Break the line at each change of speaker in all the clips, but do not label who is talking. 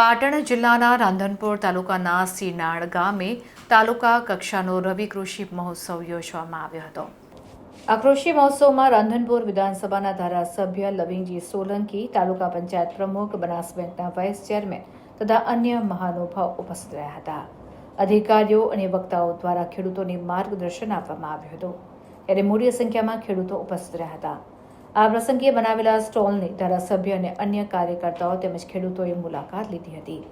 પાટણ જિલ્લાના રાંધનપુર તાલુકાના સીનાળ ગામે તાલુકા કક્ષાનો રવિ કૃષિ મહોત્સવ યોજવામાં આવ્યો હતો. આ કૃષિ મહોત્સવમાં રાંધનપુર વિધાનસભાના ધારાસભ્ય લવિંગજી સોલંકી, તાલુકા પંચાયત પ્રમુખ બનાસ બેંકના વાઇસ ચેરમેન તથા અન્ય મહાનુભાવ ઉપસ્થિત રહ્યા હતા. અધિકારીઓ અને વક્તાઓ દ્વારા ખેડૂતોને માર્ગદર્શન આપવામાં આવ્યું હતું. ત્યારે મોટી સંખ્યામાં ખેડૂતો ઉપસ્થિત રહ્યા હતા. આ પ્રસંગે બનાવેલા સ્ટોલની ધારાસભ્ય અને અન્ય કાર્યકર્તાઓ તેમજ ખેડૂતોએ મુલાકાત લીધી હતી.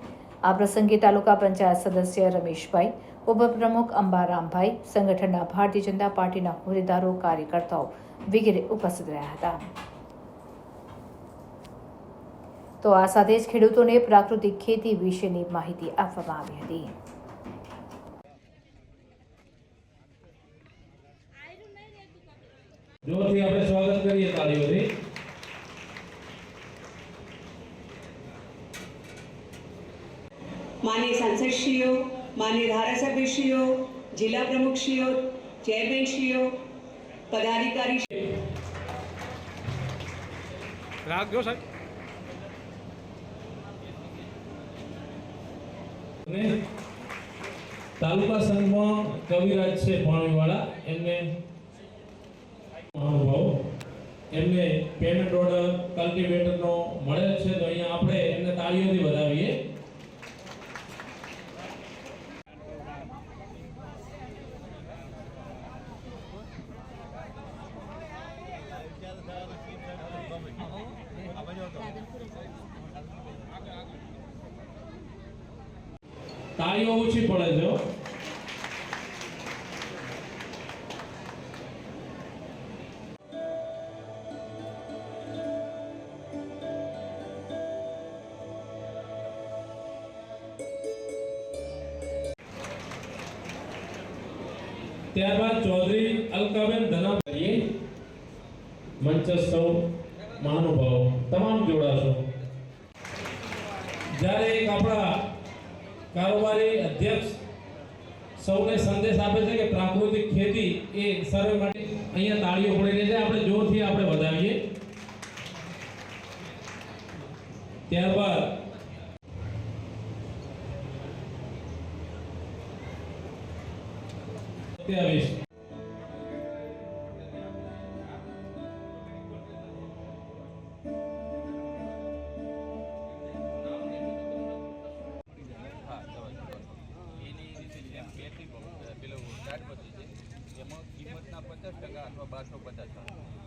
આ પ્રસંગે તાલુકા પંચાયત સદસ્ય રમેશભાઈ, ઉપપ્રમુખ અંબારામભાઈ, સંગઠનના ભારતીય જનતા પાર્ટીના હોદ્દેદારો, કાર્યકર્તાઓ વગેરે ઉપસ્થિત રહ્યા હતા. તો આ સાથે જ ખેડૂતોને પ્રાકૃતિક ખેતી વિશેની માહિતી આપવામાં આવી હતી.
જોરથી આપણે સ્વાગત કરીએ તાળીઓથી
માન્ય સાંસદશ્રીઓ માન્ય ધારાસભ્યશ્રીઓ જિલ્લા પ્રમુખશ્રીઓ ચેરમેનશ્રીઓ પદાધિકારી
રાખજો સાહેબ.
અને તાલુકા સંઘમાં કવિરાજ છે પાણીવાળા એમને એમને પેમેન્ટ ઓર્ડર કલ્ટિવેટરનો મળેલ છે, તો અહીંયા આપણે એમને તાળીઓથી વધાવીએ. તાળીઓ ઓછી પડે છે ત્યારબાદ ચૌધરી અલકાબેન ધના કરીએ. મંચસ્થ સૌ મહાનુભાવો, તમામ જોડાશો. જ્યારે એક આપણા કારોબારી અધ્યક્ષ સૌને સંદેશ આપે છે કે પ્રાકૃતિક ખેતી એ સર્વે માટે અહીંયા તાળીઓ પડી રહી છે. આપણે જોરથી આપણે વધાવીએ. ત્યારબાદ સત્યાવીસ
પેલો છે એમાં કિંમતના પચાસ ટકા અથવા બારસો પચાસ ટકા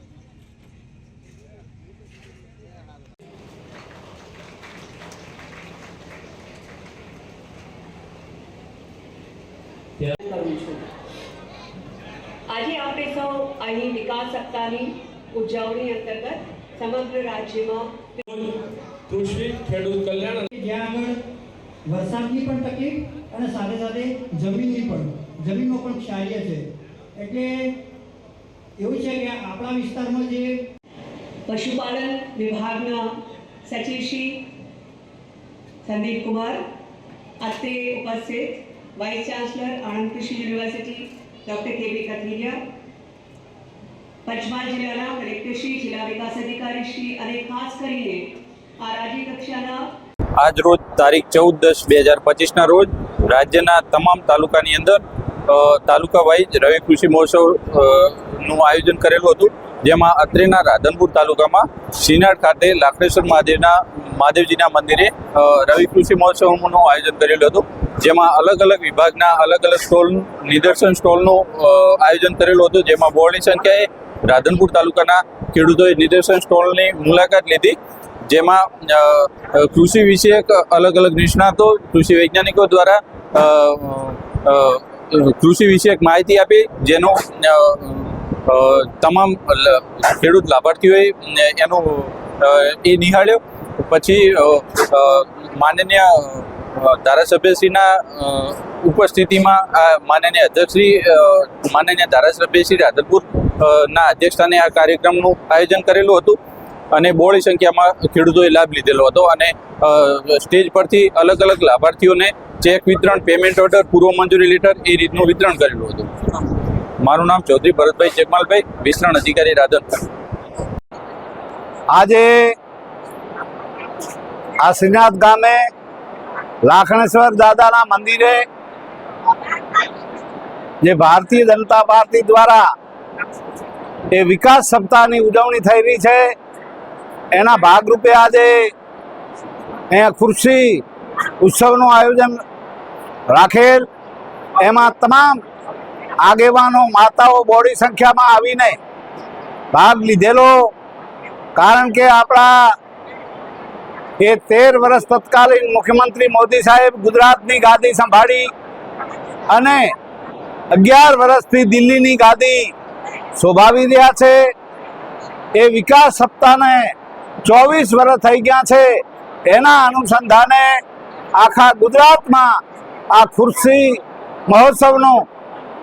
આજે આપણે સૌ અહીં વિકાસ સપ્તાહની ઉજવણી અંતર્ગત સમગ્ર રાજ્યમાં
કૃષિ ખેડૂત કલ્યાણ
જ્યાં આગળ વરસાદની પણ તકલીફ અને સાથે સાથે જમીનની પણ જમીનમાં પણ ક્ષાર્ય છે. એટલે એવું છે કે આપણા વિસ્તારમાં જે
પશુપાલન વિભાગના સચિવ શ્રી સંદીપ કુમાર અત્રે ઉપસ્થિત વાઇસ ચાન્સલર આણંદ કૃષિ યુનિવર્સિટી ડૉક્ટર કે બી કથિરિયા પંચમહાલ જિલ્લાના કલેક્ટરશ્રી જિલ્લા વિકાસ અધિકારીશ્રી અને ખાસ કરીને આ રાજ્ય કક્ષાના
આજ રોજ તારીખ ચૌદ દસ બે હજાર પચીસના રોજ રાજ્યના તમામ તાલુકાની અંદર તાલુકા વાઇઝ રવિ કૃષિ મહોત્સવનું આયોજન કરેલું હતું. જેમાં અત્રેના રાધનપુર તાલુકામાં સિનાડ ખાતે લાકડેશ્વર મહાદેવના, મહાદેવજીના મંદિરે રવિ કૃષિ મહોત્સવનું આયોજન કરેલું હતું. જેમાં અલગ અલગ વિભાગના અલગ અલગ સ્ટોલ, નિદર્શન સ્ટોલનું આયોજન કરેલું હતું, જેમાં બહોળી સંખ્યાએ રાધનપુર તાલુકાના ખેડૂતોએ નિદર્શન સ્ટોલની મુલાકાત લીધી, જેમાં કૃષિ વિષયક અલગ અલગ નિષ્ણાતો, કૃષિ વૈજ્ઞાનિકો દ્વારા કૃષિ વિષયક માહિતી આપી, જેનો તમામ ખેડૂત લાભાર્થીઓએ એનો એ નિહાળ્યો. પછી માનનીય ધારાસભ્યશ્રીના ઉપસ્થિતિમાં આ માનનીય અધ્યક્ષશ્રી માનનીય ધારાસભ્ય શ્રી રાધનપુર ના અધ્યક્ષસ્થાને આ કાર્યક્રમનું આયોજન કરેલું હતું અને બહોળી સંખ્યામાં ખેડૂતોએ લાભ લીધેલો હતો અને સ્ટેજ પરથી અલગ અલગ લાભાર્થીઓને ચેક વિતરણ, પેમેન્ટ ઓર્ડર, પૂર્વ મંજૂરી લેટર એ રીતનું વિતરણ કરેલું હતું. મારું નામ ચૌધરી ભરતભાઈ જગમાલભાઈ, વિસ્તરણ અધિકારી રાધનપુર.
આજે આ શ્રીનાથ ગામે લાખણેશ્વર દાદાના મંદિરે જે ભારતીય જનતા પાર્ટી દ્વારા એ વિકાસ સપ્તાહની ઉજવણી થઈ રહી છે, એના ભાગરૂપે આજે અહીંયા ખુરશી ઉત્સવનું આયોજન રાખેલ. એમાં તમામ આગેવાનો, માતાઓ બોડી સંખ્યામાં આવીને ભાગ લીધેલો. કારણ કે આપણા એ તેર વર્ષ તત્કાલીન મુખ્યમંત્રી મોદી સાહેબ ગુજરાતની ગાદી સંભાળી અને અગિયાર વર્ષથી દિલ્હીની ગાદી શોભાવી રહ્યા છે. એ વિકાસ સપ્તાહને ચોવીસ વર્ષ થઈ ગયા છે. એના અનુસંધાને આખા ગુજરાતમાં આ ખુરશી મહોત્સવનું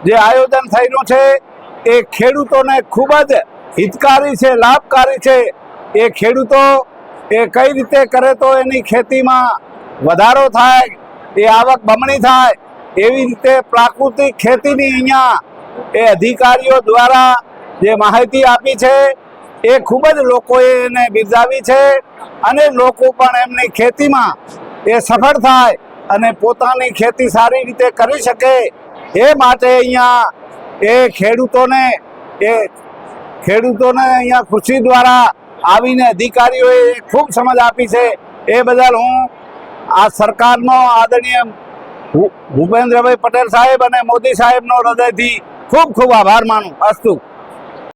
જે આયોજન થયેલું છે, એ ખેડૂતોને ખૂબ જ હિતકારી છે, લાભકારી છે. એ ખેડૂતો એ કઈ રીતે કરે તો એની ખેતીમાં વધારો થાય, એ આવક બમણી થાય, એવી રીતે પ્રાકૃતિક ખેતીની અહીંયા એ અધિકારીઓ દ્વારા જે માહિતી આપી છે, એ ખૂબ જ લોકોએ એને બિરદાવી છે અને લોકો પણ એમની ખેતીમાં એ સફળ થાય અને પોતાની ખેતી સારી રીતે કરી શકે, એ માટે અહીંયા એ ખેડૂતોને એ ખેડૂતોને અહીંયા ખુશી દ્વારા આવીને અધિકારીઓએ ખૂબ સમજ આપી છે. એ બદલ હું આ સરકારનો આદરણીય ભૂપેન્દ્રભાઈ પટેલ સાહેબ અને મોદી સાહેબનો હૃદયથી ખૂબ ખૂબ આભાર માનું. અસ્તુ.